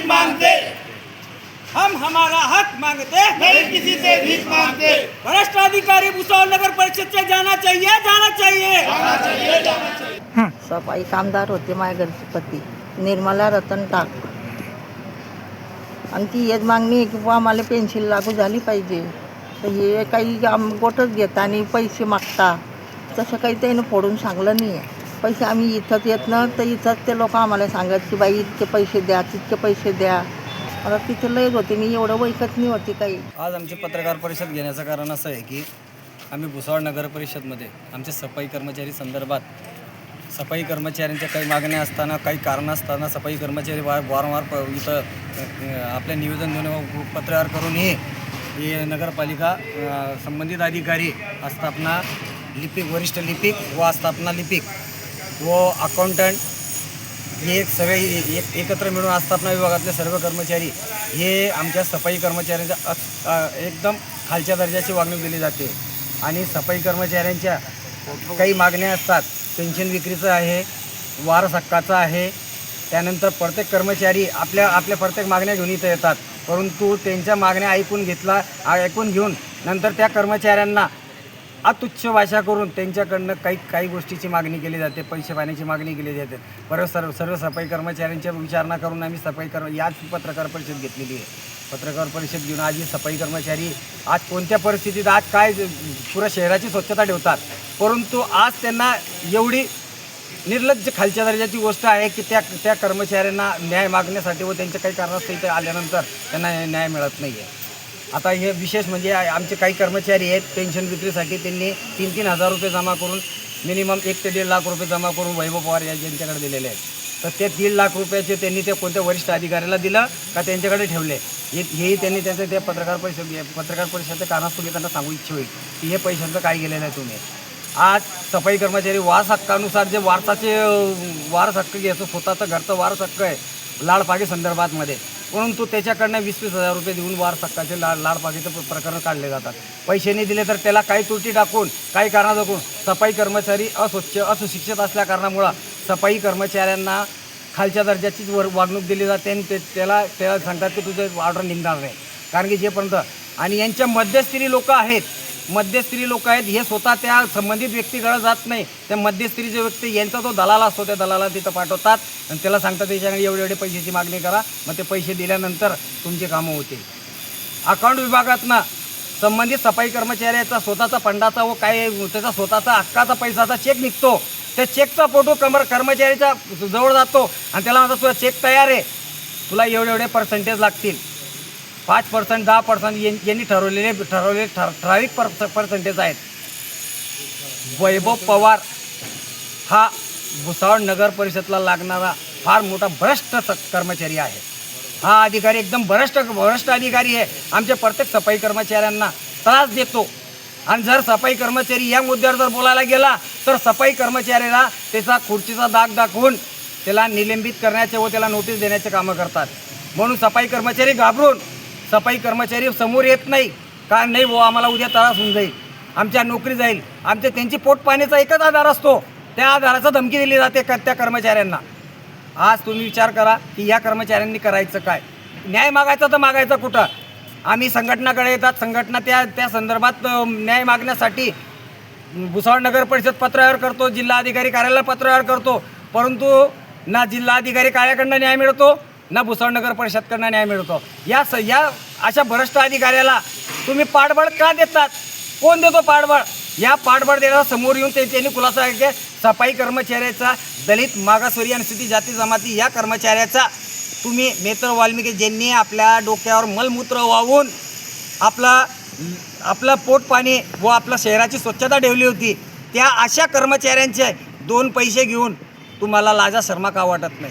भीख मांगते। हम हमारा हक मांगते नहीं किसी से भीख मांगते। भ्रष्ट अधिकारी भुसावल नगर परिषद से जाना चाहिए जाना चाहिए। जाना चाहिए जाना चाहिए। सफाई कामदार होते माझ्या घरचे पती निर्मला रतन टाक आणि ती हेच मागणी आहे की बुवा आम्हाला पेन्शन लागू झाली पाहिजे. तर हे काही आम गोटच घेता आणि पैसे मागता. तसं काही त्यानं फोडून सांगलं नाही आहे पैसे आम्ही इथंच येत ना तर इथंच ते लोक आम्हाला सांगत की बाई इतके पैसे द्या तितके पैसे द्या. मला तिथे लयच होते मी एवढं वैकत नाही होती काही. आज आमची पत्रकार परिषद घेण्याचं कारण असं आहे की आम्ही भुसावळ नगर परिषदमध्ये आमच्या सफाई कर्मचारी संदर्भात सफाई कर्मचाऱ्यांच्या काही मागण्या असताना काही कारणं असताना सफाई कर्मचारी वार वारंवार प इथं आपल्या आपले निवेदन देऊन पत्रकार करूनही हे नगरपालिका संबंधित अधिकारी आस्थापना लिपिक वरिष्ठ लिपिक व आस्थापना लिपिक व अकाउंटंट हे एक सगळे एक एकत्र मिळून आस्थापना विभागातले सर्व कर्मचारी हे आमच्या सफाई कर्मचाऱ्यांच्या अस- एकदम खालच्या दर्जाची वागणूक दिली जाते. आणि सफाई कर्मचाऱ्यांच्या काही मागण्या असतात पेन्शन विक्रीचं आहे वारस हक्काचं आहे त्यानंतर प्रत्येक कर्मचारी आपल्या आपल्या प्रत्येक मागण्या घेऊन इथं येतात. परंतु त्यांच्या मागण्या ऐकून घेतला ऐकून घेऊन नंतर त्या कर्मचाऱ्यांना अतुच्छ भाषा करून त्यांच्याकडनं काही काही गोष्टीची मागणी केली जाते पैसे पाण्याची मागणी केली जाते. परत सर्व सर्व सफाई कर्मचाऱ्यांच्या विचारणा करून आम्ही सफाई कर्म याच पत्रकार परिषद घेतलेली आहे. पत्रकार परिषद घेऊन आज ही सफाई कर्मचारी आज कोणत्या परिस्थितीत आज काय पुऱ्या शहराची स्वच्छता ठेवतात? परंतु आज त्यांना एवढी निर्लज्ज खालच्या दर्जाची गोष्ट आहे की त्या त्या कर्मचाऱ्यांना न्याय मागण्यासाठी व त्यांच्या काही कारणास्तव इथे आल्यानंतर त्यांना न्याय मिळत नाही आहे आता हे विशेष म्हणजे आमचे काही कर्मचारी आहेत पेन्शन विक्रीसाठी त्यांनी तीन तीन हजार रुपये जमा करून मिनिमम एक ते दीड लाख रुपये जमा करून वैभव पवार या यांच्याकडे दिलेले आहेत. तर ते दीड लाख रुपयाचे त्यांनी ते कोणत्या वरिष्ठ अधिकाऱ्याला दिलं का त्यांच्याकडे ठेवले? हे हेही त्यांनी त्यांचं ते पत्रकार परिषद पत्रकार परिषदेच्या कारणास्तव मी त्यांना सांगू इच्छित होईल की हे पैशांचं काय गेलेलं आहे तुम्ही. आज सफाई कर्मचारी वारस हक्कानुसार जे वारसाचे वारस हक्क घ्यायचं स्वतःचं घरचं वारस हक्क आहे लाडपागे संदर्भातमध्ये परंतु त्याच्याकडनं वीस वीस हजार रुपये देऊन वार सक्काचे लाड लाडपागेचं प्रकरण काढले जातात. पैसे नाही दिले तर त्याला काही त्रुटी टाकून काही कारणा दाखवून सफाई कर्मचारी अस्वच्छ असुशिक्षित असल्या कारणामुळं सफाई कर्मचाऱ्यांना खालच्या दर्जाचीच वर वागणूक दिली जाते आणि ते त्याला त्याला सांगतात की तुझं ऑर्डर निघणार नाही. कारण की जेपर्यंत आणि यांच्या मध्यस्थी लोक आहेत मध्यस्त्री लोक आहेत हे स्वतः त्या संबंधित व्यक्तीकडे जात नाही. त्या मध्यस्थीचे व्यक्ती यांचा जो दलाल असतो त्या दलाला तिथं पाठवतात आणि त्याला सांगतात त्याच्याकडे एवढे एवढे पैशाची मागणी करा मग ते पैसे दिल्यानंतर तुमची कामं होतील. अकाउंट विभागातनं संबंधित सफाई कर्मचाऱ्याचा स्वतःचा फंडाचा व काय त्याचा स्वतःचा हक्काचा पैसाचा चेक निघतो. त्या चेकचा फोटो कमर कर्मचाऱ्याच्या जवळ जातो आणि त्याला म्हणतात तुझा चेक तयार आहे. तुला एवढे एवढे पर्सेंटेज लागतील. पाच पर्सेंट दहा पर्सेंट यांनी ठरवलेले ठरवलेले ठराविक पर पर्सेंटेज आहेत. वैभव पवार हा भुसावळ नगर परिषदला लागणारा फार मोठा भ्रष्ट कर्मचारी आहे. हा अधिकारी एकदम भ्रष्ट भ्रष्ट अधिकारी आहे. आमच्या प्रत्येक सफाई कर्मचाऱ्यांना त्रास देतो. आणि जर सफाई कर्मचारी या मुद्द्यावर जर बोलायला गेला तर सफाई कर्मचाऱ्याला त्याचा खुर्चीचा दाग दाखवून त्याला निलंबित करण्याचे व त्याला नोटीस देण्याचे कामं करतात. म्हणून सफाई कर्मचारी घाबरून सफाई कर्मचारी समोर येत नाही. का नाही बुवा आम्हाला उद्या त्रास होऊन जाईल. आमच्या नोकरी जाईल. आमच्या त्यांची पोट पाण्याचा एकच आधार असतो. त्या आधाराचा धमकी दिली जाते त्या कर्मचाऱ्यांना. आज तुम्ही विचार करा की या कर्मचाऱ्यांनी करायचं काय? न्याय मागायचा तर मागायचा कुठं? आम्ही संघटनाकडे येतात. संघटना त्या त्या संदर्भात न्याय मागण्यासाठी भुसावळ नगर परिषद पत्रव्यवहार करतो. जिल्हाधिकारी कार्यालयाला पत्रव्यवहार करतो. परंतु ना जिल्हाधिकारी कार्याकडनं न्याय मिळतो ना भुसावळ नगर परिषदकडनं न्याय मिळतो. या स या अशा भ्रष्ट अधिकाऱ्याला तुम्ही पाठबळ का देतात? कोण देतो पाठबळ? या पाठबळ देण्याला समोर येऊन ते त्यांनी खुलासा केला सफाई कर्मचाऱ्याचा दलित मागासवर्गीय अनुसूचित जाती जमाती या कर्मचाऱ्याचा तुम्ही नेत्र वाल्मिकी ज्यांनी आपल्या डोक्यावर मलमूत्र वाहून आपला आपलं पोट पाणी व आपल्या शहराची स्वच्छता ठेवली होती त्या अशा कर्मचाऱ्यांचे दोन पैसे घेऊन तुम्हाला लाजा शर्मा का वाटत नाही?